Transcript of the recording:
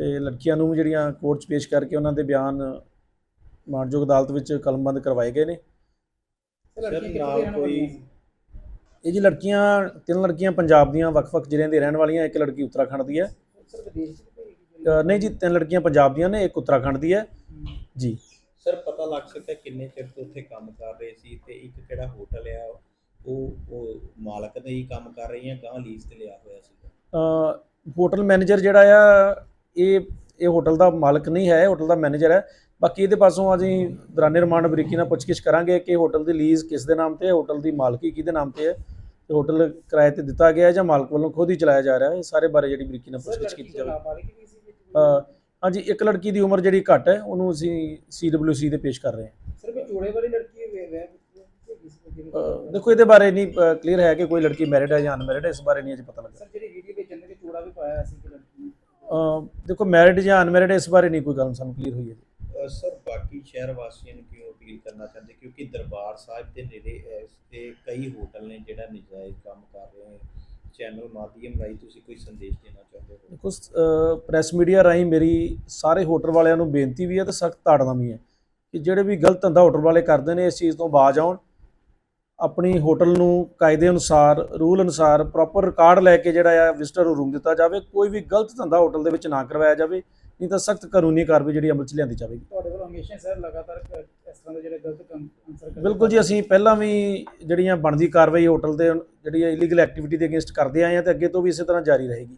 ਤੇ ਲੜਕੀਆਂ ਨੂੰ ਜਿਹੜੀਆਂ ਕੋਰਟ 'ਚ ਪੇਸ਼ ਕਰਕੇ ਉਹਨਾਂ ਦੇ ਬਿਆਨ ਮਾਨਯੋਗ ਅਦਾਲਤ ਵਿੱਚ ਕਲਮਬੰਦ ਕਰਵਾਏ ਗਏ ਨੇ। ਸਰ ਨਾਲ ਕੋਈ ਇਹ ਜੀ ਲੜਕੀਆਂ ਤਿੰਨ ਲੜਕੀਆਂ ਪੰਜਾਬ ਦੀਆਂ ਵੱਖ-ਵੱਖ ਜ਼ਿਲ੍ਹਿਆਂ ਦੇ ਰਹਿਣ ਵਾਲੀਆਂ ਇੱਕ ਲੜਕੀ ਉੱਤਰਾਖੰਡ ਦੀ ਹੈ। ਨਹੀਂ ਜੀ ਤਿੰਨ ਲੜਕੀਆਂ ਪੰਜਾਬ ਦੀਆਂ ਨੇ ਇੱਕ ਉੱਤਰਾਖੰਡ ਦੀ ਹੈ। ਜੀ। ਸਰ ਪਤਾ ਲੱਗ ਸਕਿਆ ਕਿੰਨੇ ਚਿਰ ਤੋਂ ਉੱਥੇ ਕੰਮ ਕਰ ਰਹੇ ਸੀ ਤੇ ਇੱਕ ਕਿਹੜਾ ਹੋਟਲ ਆ ਉਹ ਉਹ ਮਾਲਕ ਨੇ ਹੀ ਕੰਮ ਕਰ ਰਹੀ ਹੈ ਗਾਂ ਲੀਜ਼ ਤੇ ਲਿਆ ਹੋਇਆ ਸੀ ਹੋਟਲ ਮੈਨੇਜਰ ਜਿਹੜਾ ਆ ਇਹ ਇਹ ਹੋਟਲ ਦਾ ਮਾਲਕ ਨਹੀਂ ਹੈ ਹੋਟਲ ਦਾ ਮੈਨੇਜਰ ਹੈ। ਬਾਕੀ ਇਹਦੇ ਪਾਸੋਂ ਅਸੀਂ ਦੌਰਾਨੇ ਰਿਮਾਂਡ ਬਰੀਕੀ ਨਾਲ ਪੁੱਛਗਿੱਛ ਕਰਾਂਗੇ ਕਿ ਹੋਟਲ ਦੀ ਲੀਜ਼ ਕਿਸ ਦੇ ਨਾਮ ਤੇ ਹੈ ਹੋਟਲ ਦੀ ਮਾਲਕੀ ਕਿਹਦੇ ਨਾਮ ਤੇ ਹੈ। ਤੇ ਹੋਟਲ ਕਿਰਾਏ ਤੇ ਦਿੱਤਾ ਗਿਆ ਹੈ ਜਾਂ ਮਾਲਕ ਵੱਲੋਂ ਖੁਦ ਹੀ ਚਲਾਇਆ ਜਾ ਰਿਹਾ ਹੈ ਇਹ ਸਾਰੇ ਬਾਰੇ ਜਿਹੜੀ ਬਰੀਕੀ ਨਾਲ ਪੁੱਛਗਿੱਛ ਕੀਤੀ ਤੋਂ ਜਾਵੇ। ਹਾਂਜੀ ਇੱਕ ਲੜਕੀ ਦੀ ਉਮਰ ਜਿਹੜੀ ਘੱਟ ਹੈ ਉਹਨੂੰ ਅਸੀਂ ਸੀਡਬਲਯੂਸੀ ਦੇ ਪੇਸ਼ ਕਰ ਰਹੇ ਹਾਂ। ਸਰ ਕੋਈ ਜੋੜੇ ਵਾਲੀ ਲੜਕੀ ਅ, ਦੇਖੋ ਇਹਦੇ ਬਾਰੇ ਨਹੀਂ ਕਲੀਅਰ ਹੈ ਕਿ ਕੋਈ ਲੜਕੀ ਮੈਰਿਡ ਹੈ ਜਾਂ ਅਨਮੈਰਿਡ ਹੈ ਇਸ ਬਾਰੇ ਨਹੀਂ ਅਜੇ ਪਤਾ ਲੱਗਾ ਸਰ ਜਿਹੜੀ ਵੀਡੀਓ ਵਿੱਚ ਜਾਂਦੇ ਕਿ ਚੋੜਾ ਵੀ ਪਾਇਆ ਸੀ ਦੇਖੋ ਮੈਰਿਡ ਜਾਂ ਅਨਮੈਰਿਡ ਇਸ ਬਾਰੇ ਨਹੀਂ ਕੋਈ ਗੱਲ ਸਾਨੂੰ ਕਲੀਅਰ ਹੋਈ ਹੈ ਸਰ ਬਾਕੀ ਸ਼ਹਿਰ ਵਾਸੀਆਂ ਨੂੰ ਕਿਉਂ ਅਪੀਲ ਕਰਨਾ ਚਾਹੁੰਦੇ? ਕਿਉਂਕਿ ਦਰਬਾਰ ਸਾਹਿਬ ਦੇ ਨੇੜੇ ਇਸ ਤੇ ਕਈ ਹੋਟਲ ਨੇ ਜਿਹੜਾ ਨਜਾਇਜ਼ ਕੰਮ ਕਰ ਰਹੇ ਨੇ। ਚੈਨਲ ਮਾਧਿਅਮ ਰਾਹੀਂ ਤੁਸੀਂ ਕੋਈ ਸੰਦੇਸ਼ ਦੇਣਾ ਚਾਹੁੰਦੇ ਹੋ? ਦੇਖੋ ਪ੍ਰੈਸ ਮੀਡੀਆ ਰਾਹੀਂ ਮੇਰੀ ਸਾਰੇ ਹੋਟਲ ਵਾਲਿਆਂ ਨੂੰ ਬੇਨਤੀ ਵੀ ਹੈ ਤੇ ਸਖਤ ਤਾੜਨਾ ਵੀ ਹੈ ਕਿ ਜਿਹੜੇ ਵੀ ਗਲਤ ਧੰਦਾ ਹੋਟਲ ਵਾਲੇ ਕਰਦੇ ਨੇ ਇਸ ਚੀਜ਼ ਤੋਂ ਬਾਜ ਆਉਣ। ਆਪਣੀ ਹੋਟਲ ਨੂੰ ਕਾਇਦੇ ਅਨੁਸਾਰ ਰੂਲ ਅਨੁਸਾਰ ਪ੍ਰੋਪਰ ਰਿਕਾਰਡ ਲੈ ਕੇ ਜਿਹੜਾ ਆ ਵਿਜ਼ਟਰ ਨੂੰ ਰੂਮ ਦਿੱਤਾ ਜਾਵੇ ਕੋਈ ਵੀ ਗਲਤ ਧੰਦਾ ਹੋਟਲ ਦੇ ਵਿੱਚ ਨਾ ਕਰਵਾਇਆ ਜਾਵੇ ਨਹੀਂ ਤਾਂ ਸਖਤ ਕਾਨੂੰਨੀ ਕਾਰਵਾਈ ਜਿਹੜੀ ਅਮਲ 'ਚ ਲਿਆਂਦੀ ਜਾਵੇਗੀ। ਤੁਹਾਡੇ ਵੱਲੋਂ ਹਮੇਸ਼ਾ ਸਰ ਲਗਾਤਾਰ ਇਸ ਤਰ੍ਹਾਂ ਦੇ ਜਿਹੜੇ ਗਲਤ ਕੰਮ ਆਨਸਰ ਕਰਦੇ ਬਿਲਕੁਲ ਜੀ ਅਸੀਂ ਪਹਿਲਾਂ ਵੀ ਜਿਹੜੀਆਂ ਬਣਦੀ ਕਾਰਵਾਈ ਹੋਟਲ ਦੇ ਜਿਹੜੀ ਇਲੀਗਲ ਐਕਟੀਵਿਟੀ ਦੇ ਅਗੇਂਸਟ ਕਰਦੇ ਆਏ ਹਾਂ ਤੇ ਅੱਗੇ ਤੋਂ ਵੀ ਇਸੇ ਤਰ੍ਹਾਂ ਜਾਰੀ ਰਹੇਗੀ।